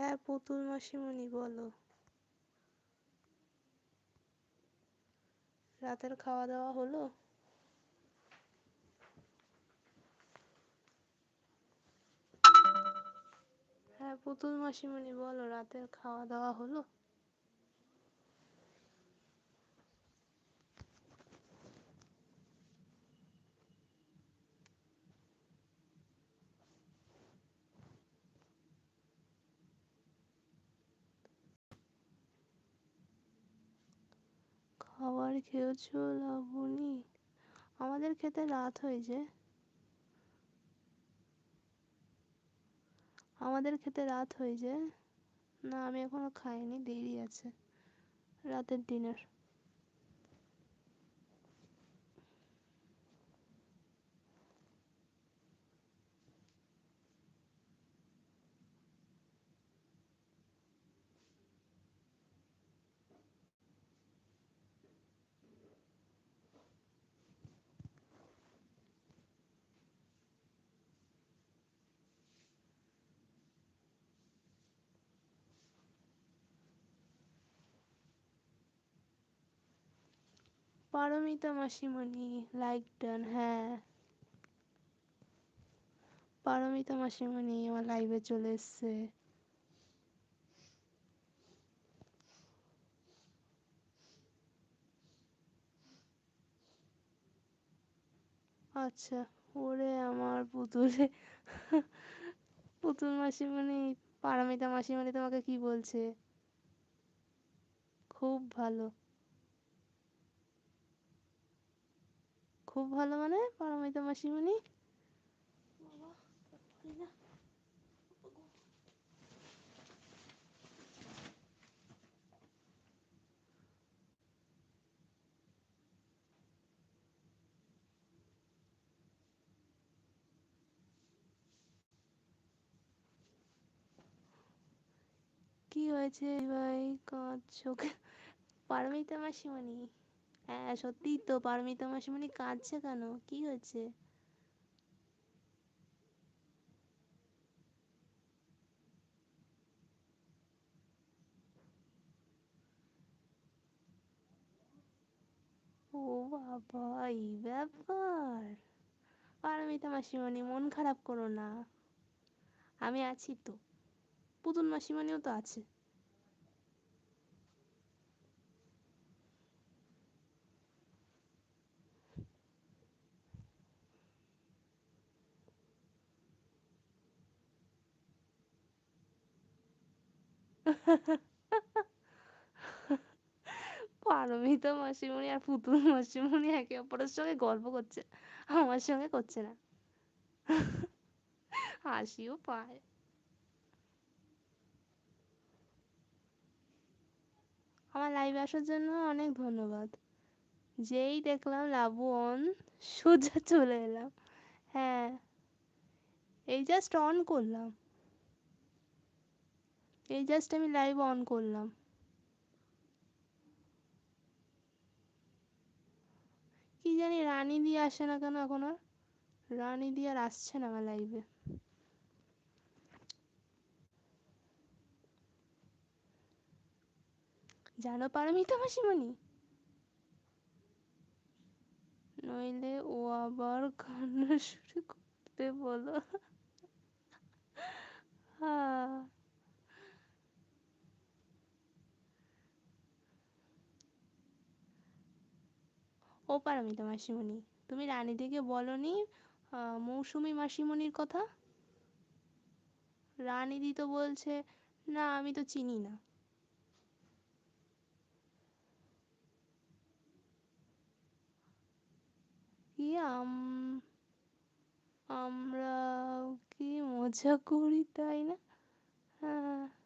হ্যাঁ পুতুল মাসিমণি, বলো। রাতের খাওয়া দাওয়া হলো? হ্যাঁ পুতুল মাসিমণি, বলো, রাতের খাওয়া দাওয়া হলো? খেয়েছো লাবণী? আমাদের খেতে রাত হয়েছে আমাদের খেতে রাত হয়েছে না, আমি এখনও খাইনি, দেরি আছে। রাতের ডিনার পারমিতা মাসিমণি লাইক ডান হ্যাঁ। পারমিতা মাসিমণি আমার লাইভে চলে এসছে। আচ্ছা ওরে আমার পুতুলে। পুতুল মাসিমণি, পারমিতা মাসিমণি তোমাকে কি বলছে? খুব ভালো। খুব ভালো মানে পারমিতা মাসিমণি। কি হয়েছে ভাই? কাঁদছো পারমিতা মাসিমণি। হ্যাঁ সত্যিই তো। পারমিতা মাসিমণি কাঁদছে কেন? কি হয়েছে? ও বাবা, এই ব্যাপার। পারমিতা মাসিমণি, মন খারাপ করো না। আমি আছি তো। পুতুল মাসিমণিও তো আছে। পারমিতা মাসিমণি আর পুতুল মাসিমণি একে অপরের সঙ্গে গল্প করছে, আমার সঙ্গে করছে না। হাসিও পায়। আমার লাইভে আসার জন্য অনেক ধন্যবাদ। যেই দেখলাম লাবু অন সোজা চলে এলাম। হ্যাঁ এই জাস্ট অন করলাম। এই জাস্ট আমি লাইভ অন করলাম। কি জানি রানী দিয়ে আসে না কেন এখন আর? রানী দিয়ে আর আসছে না আমার লাইভে জানো পারমিতা মাসিমণি? নইলে ও আবার কান্না শুরু করতে বলো হ্যাঁ ও পারমিতা মাসিমণি। তুমি রানীদিকে বলনি মৌসুমি মাসিমণির কথা? রানীদি তো বলছে, না, আমি তো চিনি না। কি আম আমরা কি মজা করি, তাই না? হ্যাঁ।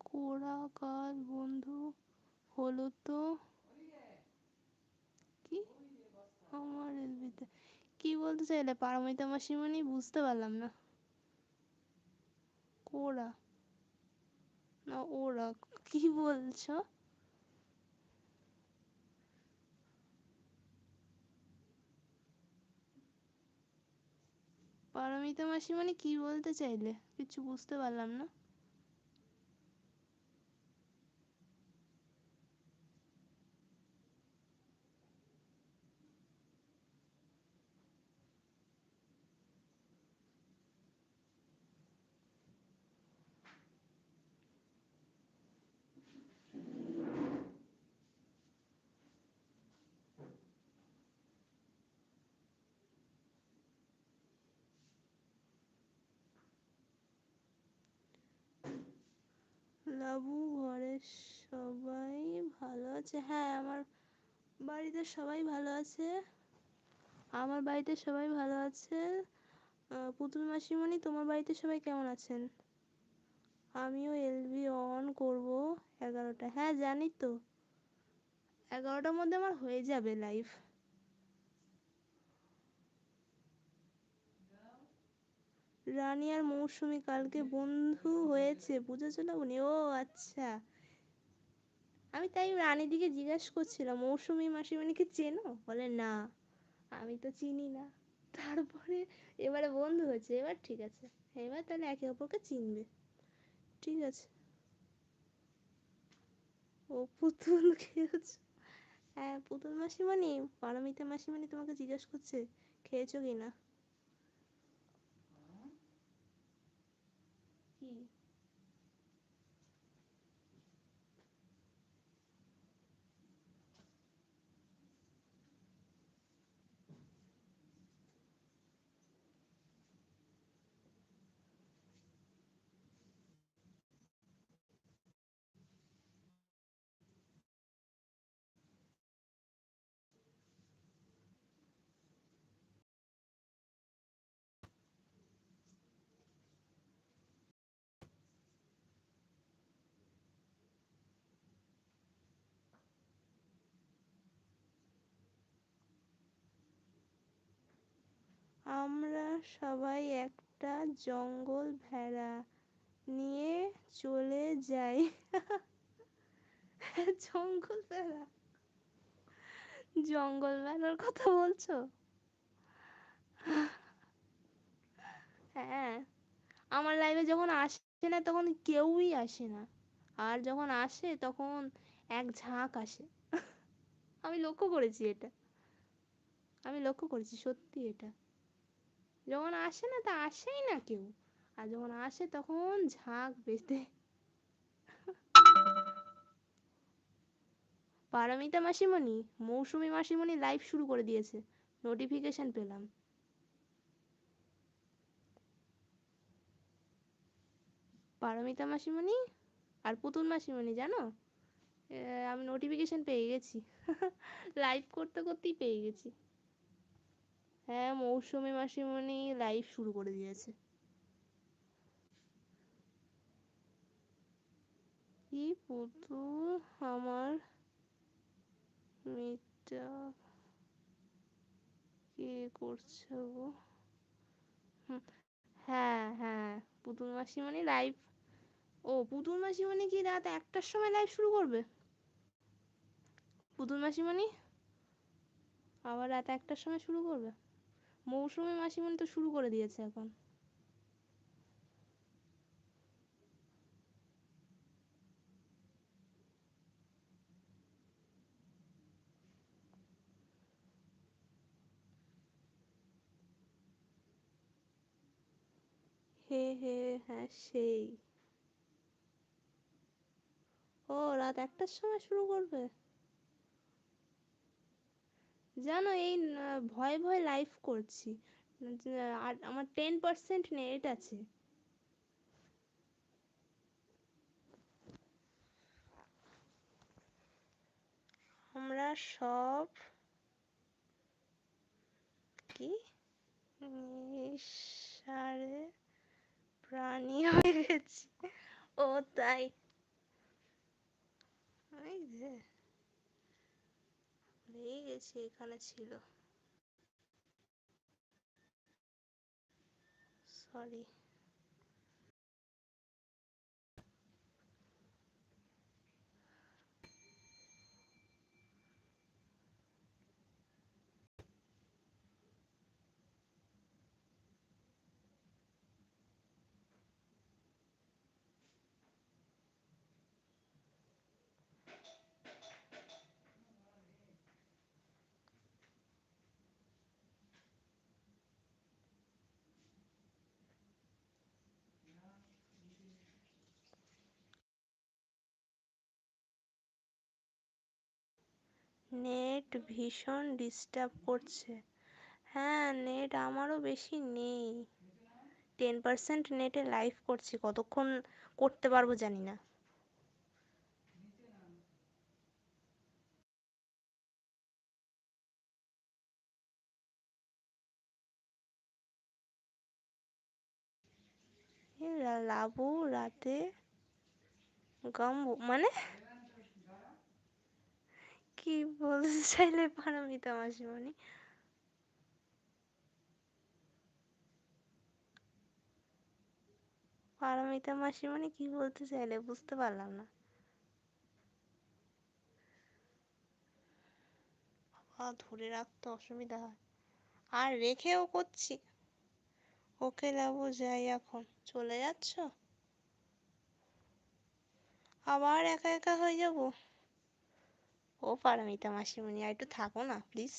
কোরা কার বন্ধু? হলো তো? কি? আমার এলবিতে। কি বলতে চাইলে? পারমিতা মাসিমণি বুঝতে পারলাম না। কোরা না, ওরা। কি বলছো? পারমিতা মাসি মানে কি বলতে চাইলে? কিছু বুঝতে পারলাম না। লাবু, ঘরের সবাই ভালো আছে? হ্যাঁ আমার বাড়িতে সবাই ভালো আছে। আমার বাড়িতে সবাই ভালো আছে। পুতুল মাসিমণি, তোমার বাড়িতে সবাই কেমন আছেন? আমিও এলবি অন করব এগারোটা হ্যাঁ জানি তো। এগারোটার মধ্যে আমার হয়ে যাবে লাইভ রানী আর মৌসুমি কালকে বন্ধু হয়েছে, বুঝেছ উনি? ও আচ্ছা। আমি তাই রানীদিকে জিজ্ঞাসা করছিলাম, মৌসুমি মাসিমণিকে চেনো? বলে না, আমি তো চিনি না। তারপরে এবারে বন্ধু হয়েছে, এবার ঠিক আছে। এবার তাহলে একে অপরকে চিনবে। ঠিক আছে। ও পুতুল খেয়েছো। হ্যাঁ পুতুল মাসিমণি, পারমিতা মাসিমণি তোমাকে জিজ্ঞাসা করছে, খেয়েছো কি না কি আমরা সবাই একটা জঙ্গল ভেড়া নিয়ে চলে যাই। জঙ্গল ভেড়া? জঙ্গল ভেড়ার কথা বলছো? হ্যাঁ আমার লাইভে যখন আসে না তখন কেউই আসে না। আর যখন আসে তখন এক ঝাঁক আসে। আমি লক্ষ্য করেছি এটা। আমি লক্ষ্য করেছি, সত্যি এটা। যখন আসে না, তা আসেই না কেউ। আর যখন আসে, তখন ঝাঁক বেঁধে। পারমিতা মাসিমণি, মৌসুমী মাসিমণি লাইভ শুরু করে দিয়েছে। নোটিফিকেশন পেলাম। পারমিতা মাসিমণি আর পুতুল মাসিমণি, জানো? আমি নোটিফিকেশন পেয়ে গেছি। লাইভ করতে করতেই পেয়ে গেছি। হ্যাঁ মৌসুমী মাসিমণি লাইভ শুরু করে দিয়েছে। কি পুতুল আমার মেয়েটা? কে করছে গো? হ্যাঁ হ্যাঁ পুতুল মাসিমণি লাইভ ও, পুতুল মাসিমণি কি রাত একটার সময় লাইভ শুরু করবে? পুতুল মাসিমণি? আবার রাত একটার সময় শুরু করবে? মৌসুমী মাসিমণি তো শুরু করে দিয়েছে এখন। হে হে হ্যাঁ সেই। ও, রাত একটার সময় শুরু করবে? জানো এই ভয়ে ভয়ে লাইভ করছি। আর আমার টেন পার্সেন্ট নেট আছে। আমরা সব কি? নিঃসারে প্রাণী হয়ে গেছি। ও তাই। যে। ভুলেই গেছি এখানে ছিল। সরি নেট ভীষণ ডিস্টার্ব করছে। হ্যাঁ নেট আমারও বেশি নেই। টেন পার্সেন্ট নেটে লাইভ করছি, কতক্ষণ করতে পারব জানি না। লাবু রাতে গাম্বু মানে কি বলতে চাইলে পারমিতা মাসিমণি? পারমিতা মাসিমণি কি বলতে চাইলে বুঝতে পারলাম না। বাবা, ধরে রাখতে অসুবিধা হয়। আর রেখেও করছি। ওকে লাবু যাই এখন। চলে যাচ্ছ? আবার একা একা হয়ে যাব? ও পারমিতা মাসিমণি, আর একটু থাকো না প্লিজ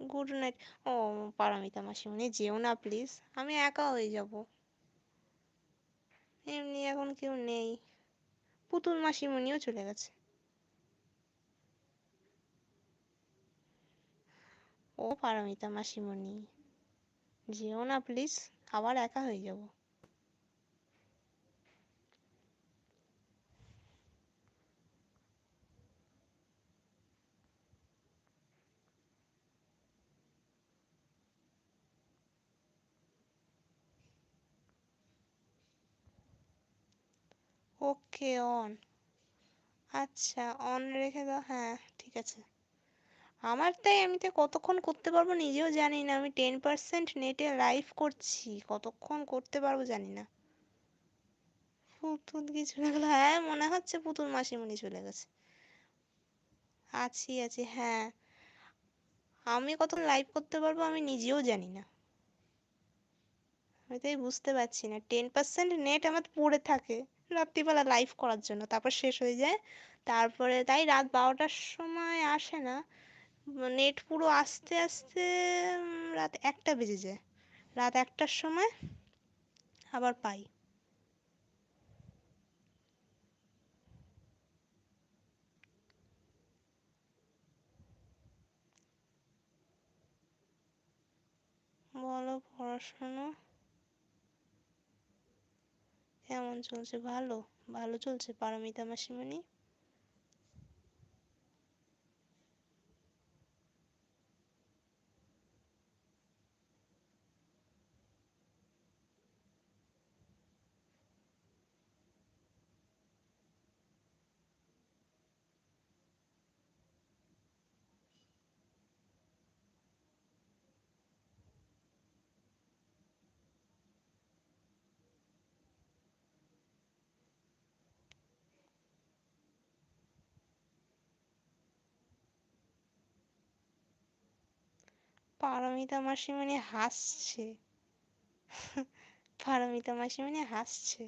গুড নাইট ও, পারমিতা মাসিমণি, যেও না প্লিজ আমি একা হয়ে যাব। এমনি এখন কেউ নেই। পুতুল মাসিমণিও চলে গেছে। ও, পারমিতা মাসিমণি, যেও না প্লিজ আবার একা হয়ে যাব। ওকে অন আচ্ছা অন রেখে দাও হ্যাঁ ঠিক আছে। আমার তাই এমনিতে কতক্ষণ করতে পারব নিজেও জানি না। আমি টেন পার্সেন্ট নেটে লাইভ করছি, কতক্ষণ করতে পারব জানি না। পুতুল কি চলে গেলো? হ্যাঁ মনে হচ্ছে পুতুল মাসিমণি চলে গেছে। আছি আছি হ্যাঁ। আমি কত লাইভ করতে পারব আমি নিজেও জানি না। আমি তাই বুঝতে পারছি না। টেন পার্সেন্ট নেট আমার পড়ে থাকে। রাত্রিবেলা লাইভ করার জন্য। তারপর শেষ হয়ে যায়। তারপরে তাই রাত বারোটার সময় আসে না। নেট পুরো আস্তে আস্তে রাত একটা বেজে যায়। রাত একটার সময় আবার পাই। বলো পড়াশোনা? কেমন চলছে? ভালো ভালো চলছে পারমিতা মাসিমণি? পারমিতা মাসি মানে হাসছে। পারমিতা মাসি মানে হাসছে।